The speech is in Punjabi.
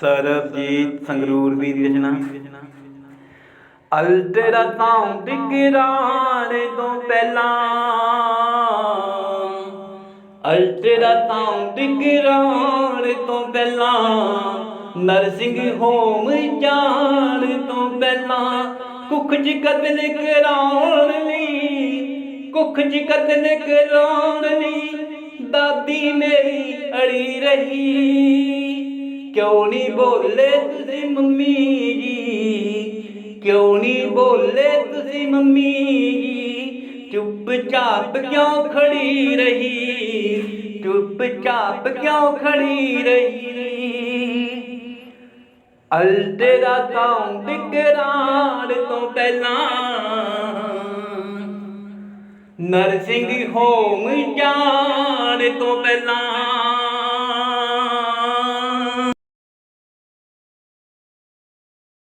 ਸਰਬਜੀਤ ਸੰਗਰੂਰ ਵੀ ਦੀ ਰਚਨਾ। ਅਲਟਰਾ ਸਾਊਂਡ ਗਿਰਾਣੇ ਤੋਂ ਪਹਿਲਾਂ। ਅਲਟਰਾ ਸਾਊਂਡ ਤੋਂ ਪਹਿਲਾਂ। ਨਰਸਿੰਗ ਹੋਮ ਜਾਣ ਤੋਂ ਪਹਿਲਾਂ। ਕੁੱਖ ਚ ਕਤਲ ਕਰਾਉਣ ਲਈ, ਕੁੱਖ ਚ ਕਤਲ ਕਰਾਉਣ ਲਈ ਦਾਦੀ ਮੇਰੀ ਅੜੀ ਰਹੀ। ਕਿਉਂ ਨਹੀਂ ਬੋਲੇ ਤੁਸੀਂ ਮੰਮੀ ਜੀ? ਕਿਉਂ ਨਹੀਂ ਬੋਲੇ ਤੁਸੀਂ ਮੰਮੀ ਜੀ? ਚੁੱਪ-ਚਾਪ ਕਿਉਂ ਖੜੀ ਰਹੀ? ਚੁੱਪ-ਚਾਪ ਕਿਉਂ ਖੜੀ ਰਹੀ? ਅਲਟਰਾ ਸਾਊਂਡ ਕਰਾਰ ਤੋਂ ਪਹਿਲਾਂ ਨਰਸਿੰਗ ਹੋਮ ਜਾਣ ਤੋਂ ਪਹਿਲਾਂ